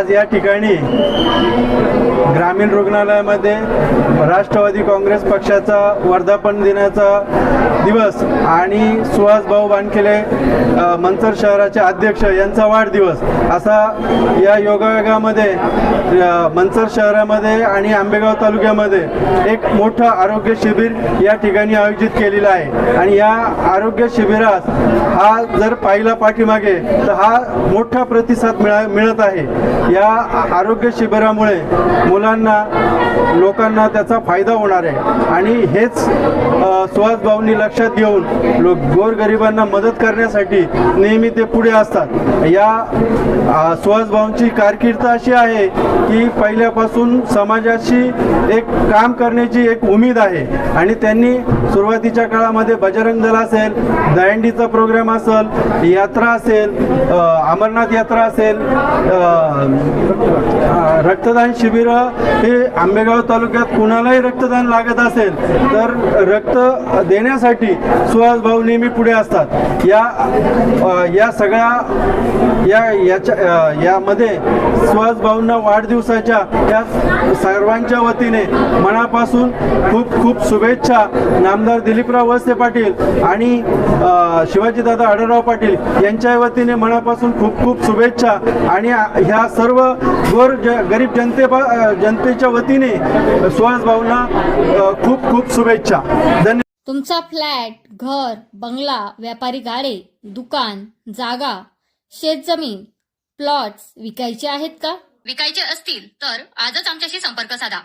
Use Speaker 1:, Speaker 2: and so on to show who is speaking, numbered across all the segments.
Speaker 1: आज या ठिकाणी ग्रामीण रुग्णालयामध्ये राष्ट्रवादी काँग्रेस पक्षाचा वर्धापन दिनाचा दिवस आणि सुहास भाऊ वानखेले मंचर शहराचे अध्यक्ष यांचा वाढदिवस. असा या योगायोगामध्ये मंचर शहरामध्ये आणि आंबेगाव तालुक्यामध्ये एक मोठं आरोग्य शिबिर या ठिकाणी आयोजित केलेलं आहे. आणि या आरोग्य शिबिरात हा जर पाहिला पाठीमागे तर हा मोठा प्रतिसाद मिळा मिळत आहे. या आरोग्य शिबिरामुळे मुलांना लोकांना त्याचा फायदा होणार आहे. आणि हेच सुहास भाऊंनी लक्षात घेऊन लोक गोरगरिबांना मदत करण्यासाठी नेहमी ते पुढे असतात. या सुहास भाऊंची कारकीर्द अशी आहे की पहिल्यापासून समाजाशी एक काम करण्याची एक उमेद आहे. आणि त्यांनी सुरुवातीच्या काळामध्ये बजरंग दल असेल दहंडीचा प्रोग्राम असेल यात्रा असेल अमरनाथ यात्रा असेल रक्तदान शिबिर हे आंबेगाव तालुक्यात कुणालाही रक्तदान लागत असेल तर रक्त देण्यासाठी सुहास भाऊ नेहमी पुढे असतात. या या सगळ्या या याच्या यामध्ये सुहास भाऊंना वाढदिवसाच्या या सर्वांच्या वतीने मनापासून खूप खूप शुभेच्छा. नामदार दिलीपराव वळसे पाटील आणि शिवाजीदादा आढळराव पाटील यांच्या वतीने मनापासून खूप खूप शुभेच्छा. आणि ह्या सर्व गोर ज गरीब जनते जनतेच्या वतीने सुहास भाऊंना अ, खूप खूप शुभेच्छा. धन्यवाद
Speaker 2: तुमचा फ्लॅट घर बंगला व्यापारी गाडे दुकान जागा शेतजमीन प्लॉट्स विकायचे आहेत का?
Speaker 3: विकायचे असतील तर आजच आमच्याशी संपर्क साधा.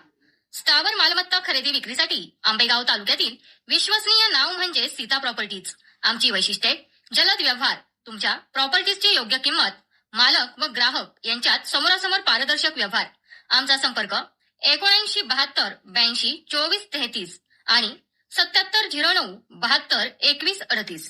Speaker 3: स्थावर मालमत्ता खरेदी विक्रीसाठी आंबेगाव तालुक्यातील विश्वसनीय नाव म्हणजे सीता प्रॉपर्टीज. आमची वैशिष्ट्ये जलद व्यवहार तुमच्या प्रॉपर्टीजची योग्य किंमत मालक व ग्राहक यांच्यात समोरासमोर पारदर्शक व्यवहार. आमचा संपर्क एकोणऐंशी बहात्तर ब्याऐंशी चोवीस तेहतीस आणि सत्याहत्तर झिरो नऊ बहात्तर एकवीस अडतीस.